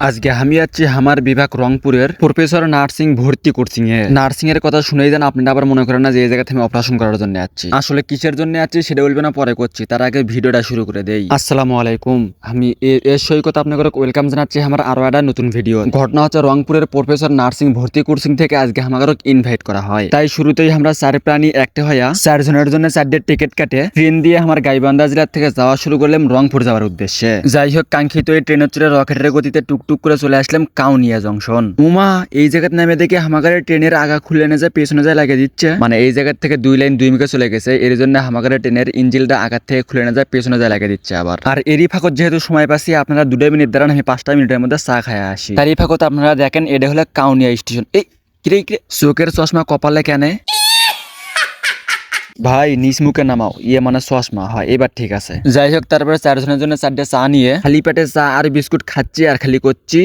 আজকে আমি আছি আমার বিভাগ রংপুরের প্রফেসর নার্সিং ভর্তি এ নার্সিং এর কথা শুনেই দেন আপনি আবার মনে করেন না যে এই জায়গাতে আমি অপারেশন করার জন্য আছি। আসলে কিসের জন্য আছি সেটা বলবে না, পরে করছি। তার আগে ভিডিওটা শুরু করে দেই। আসসালামু আলাইকুম। আমি এর সৈকত আপনাদের ওয়েলকাম জানাচ্ছি আমার আরও একটা নতুন ভিডিও ঘটনা হচ্ছে রংপুরের প্রফেসর নার্সিং ভর্তি কোচিং থেকে আজকে আমাদের ইনভাইট করা হয়। তাই শুরুতেই আমরা চার প্রাণী একটা হইয়া চারজনের জন্য চারটে টিকিট কাটে ট্রেন দিয়ে আমার গাইবান্ধা জেলার থেকে যাওয়া শুরু করলাম রংপুর যাওয়ার উদ্দেশ্যে। যাই হোক, কাঙ্ক্ষিত এই ট্রেনের চড়ে রকেটের গতিতে টুকটুক করে চলে আসলাম কাউনিয়া জংশন। উমা, এই জায়গাতে নামে দেখে হামাগারে ট্রেনের আগা খুলে এনে যায় পেছনে যায় লাগিয়ে দিচ্ছে। মানে এই জায়গা থেকে দুই লাইন দুই মিকে চলে গেছে, এর জন্য হামাগারে ট্রেনের ইঞ্জিলটা আগার থেকে খুলে এনে যায় পেছনে যায় লাগিয়ে দিচ্ছে আবার। আর এরই ফাঁকত যেহেতু সময় পাচ্ছি, আপনারা দুটো মিনিট দাঁড়ান, আমি পাঁচটা মিনিটের মধ্যে চা খায় আসি। তারই ফাঁকত আপনারা দেখেন, এটা হলো কাউনিয়া স্টেশন। এই, কিরে কিরে, চোখের চশমা কপালে কেনে? ভাই নিচ মুখে নামাও। ইয়ে মানে চশমা। হয় এবার ঠিক আছে। যাই হোক তারপরে চারজনের জন্য চারটে চা নিয়ে। খালি পেটে চা আর বিস্কুট খাচ্ছি আর খালি করছি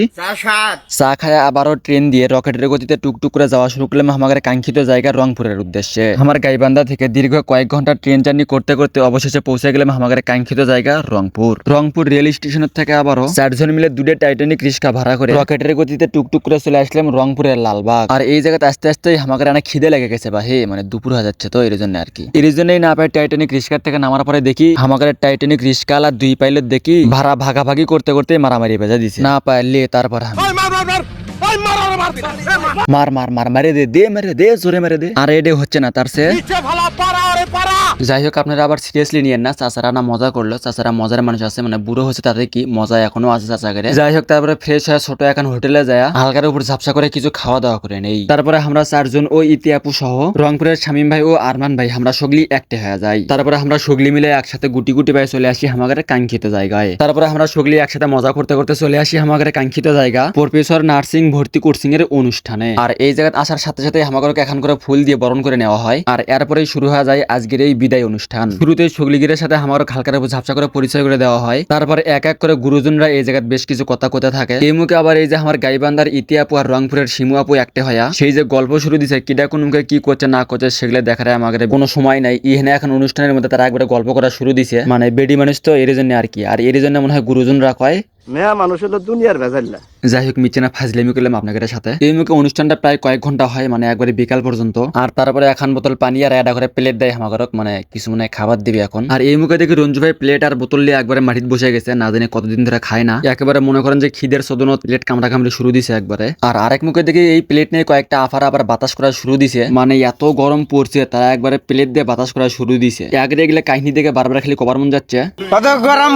চা খায় আবারও ট্রেন দিয়ে। রকেটের গতিতে টুকটুক করে যাওয়া শুরু করলাম আমাদের কাঙ্ক্ষিত জায়গা রংপুরের উদ্দেশ্যে। আমার গাইবান্ধা থেকে দীর্ঘ কয়েক ঘণ্টা ট্রেন জার্নি করতে করতে অবশেষে পৌঁছে গেলাম আমাদের কাঙ্ক্ষিত জায়গা রংপুর রংপুর রেল স্টেশনের থেকে আবারও চারজন মিলে দুটো টাইটানিক রিক্সা ভাড়া করে রকেটের গতিতে টুকটুক করে চলে আসলাম রংপুরের লালবাগ। আর এই জায়গাতে আস্তে আস্তে আমাদের অনেক খিদে লেগে গেছে বা হে মানে দুপুর হয়ে যাচ্ছে তো এর জন্য আর কি এর জন্যই না পাই টাইটানিক রিক্সার থেকে নামার পরে দেখি আমাদের টাইটানিক রিস্কাল আর দুই পাইলট দেখি ভাড়া ভাগাভাগি করতে করতে মারামারি বেজা দিছে না পাইলে তারপর মার মার মার মারে দে দে মেরে দে জোরে মেরে দে আর এডে হচ্ছে না তার সে যাই হোক, আপনারা আবার সিরিয়াসলি নিয়েন না। চাচারা না মজা করল, চাচারা মজার মানুষ আছে মানে বুড়ো হচ্ছে তাদের কি মজা এখনও আছে চাচাকে যাই হোক, তারপরে ফ্রেশ হয়ে ছোট এখন হোটেলে যায়। হালকার উপর ঝাপসা করে কিছু খাওয়া দাওয়া করে নেই। তারপরে আমরা চারজন ও ইতিয়াপু সহ রংপুরের শামীম ভাই ও আরমান ভাই, আমরা সগলি একটে হয়ে যাই। তারপরে আমরা সগলি মিলে একসাথে গুটি গুটি পাই চলে আসি আমাদের কাঙ্ক্ষিত জায়গায়। তারপরে আমরা সগলি একসাথে মজা করতে করতে চলে আসি আমাদের কাঙ্ক্ষিত জায়গা প্রফেসর নার্সিং ভর্তি কোর্সিং এর অনুষ্ঠানে। আর এই জায়গায় আসার সাথে সাথে আমাদেরকে এখন করে ফুল দিয়ে বরণ করে নেওয়া হয়। আর এরপরেই শুরু হয়ে যায় আজকের এই বিদায় অনুষ্ঠান। শুরুতে সগলিগিরের সাথে আমার হালকার উপর ঝাপসা করে পরিচয় করে দেওয়া হয়। তারপরে এক এক করে গুরুজনরা এই জায়গায় বেশ কিছু কথা কথা থাকে। এই মুখে আবার এই যে আমার গাইবান্ধার ইতিয়াপু আর রংপুরের শিমু আপু একটা হয়া, সেই যে গল্প শুরু দিছে কিডা কোন মুখে কি করছে, না করছে, সেগুলো দেখার আমাদের কোনো সময় নাই। ইহেনে এখন অনুষ্ঠানের মধ্যে তারা একবারে গল্প করা শুরু দিছে। মানে বেডি মানুষ তো এর জন্য আর কি। আর এর জন্য মনে হয় গুরুজনরা কয় মেয়া মানুষ হলো দুনিয়ার ভেজাল্লা যাই হোক মিচে না ফাজলামি করলাম আপনাদের সাথে। এই মুখে অনুষ্ঠানটা প্রায় কয়েক ঘণ্টা হয় মানে একবারে বিকাল পর্যন্ত। আর তারপরে এখন বোতল পানি আর একটা করে প্লেট দেয় আমাকে মানে কিছু মানে খাবার দিবে এখন। আর এই মুখে দেখি রঞ্জু ভাই প্লেট আর বোতল নিয়ে একবারে মাটিতে বসে গেছে না জানি কতদিন ধরে খায় না। একেবারে মনে করেন যে খিদের সদন প্লেট কামড়া কামড়ি শুরু দিছে একবারে। আর আরেক মুখে দেখি এই প্লেট নিয়ে কয়েকটা আফার আবার বাতাস করা শুরু দিছে মানে এত গরম পড়ছে তারা একবারে প্লেট দিয়ে বাতাস করা শুরু দিছে। এক এগুলো কাহিনী দেখে বারবার খালি কবার মন যাচ্ছে। কত গরম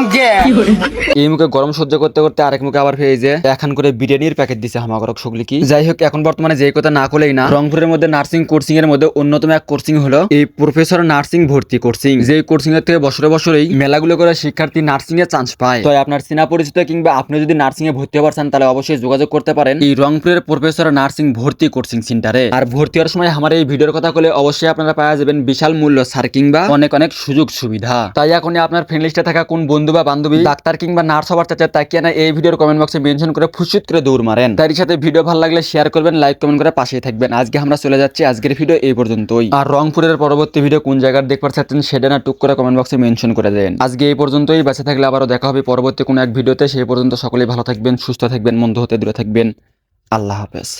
এই মুখে গরম সহ্য করতে করতে আরেক মুখে আবার ফেয়ে যে এখন করে বিরিয়ানির প্যাকেট দিছে হামাগরক শুকলি কি। যাই হোক, এখন বর্তমানে যে কথা না করলেই না, রংপুরের মধ্যে নার্সিং কোর্সিং এর মধ্যে অন্যতম এক কোর্সিং হলো এই প্রফেসর নার্সিং ভর্তি কোর্সিং যে কোর্সিং এর থেকে বছরে বছরেই মেলাগুলো করে শিক্ষার্থী নার্সিং এর চান্স পায়। তো আপনার চেনা পরিচিত কিংবা আপনি যদি নার্সিং এ ভর্তি হবার চান, তাহলে অবশ্যই যোগাযোগ করতে পারেন এই রংপুরের প্রফেসর নার্সিং ভর্তি কোর্সিং সেন্টারে আর ভর্তি হওয়ার সময় আমার এই ভিডিওর কথা বলে অবশ্যই আপনারা পাওয়া যাবেন বিশাল মূল্য সার কিংবা অনেক অনেক সুযোগ সুবিধা। তাই এখন আপনার ফ্রেন্ড লিস্টে থাকা কোন বন্ধু বা বান্ধবী, ডাক্তার কিংবা নার্স হবার চাচ্ছে তাকে না, এই ভিডিওর কমেন্ট বক্সে মেনশন করে ফুসুত করে দৌড় মারেন। তারই সাথে ভিডিও ভালো লাগলে শেয়ার করবেন লাইক কমেন্ট করে পাশেই থাকবেন। আজকে আমরা চলে যাচ্ছি আজকের ভিডিও এই পর্যন্তই। আর রংপুরের পরবর্তী ভিডিও কোন জায়গার দেখবার চাচ্ছেন সেটা না, টুক করে কমেন্ট বক্সে মেনশন করে দেন। আজকে এই পর্যন্তই, বেঁচে থাকলে আবারও দেখা হবে পরবর্তী কোনো এক ভিডিওতে সেই পর্যন্ত সকলেই ভালো থাকবেন, সুস্থ থাকবেন মন্দ হতে দূরে থাকবেন। আল্লাহ হাফেজ।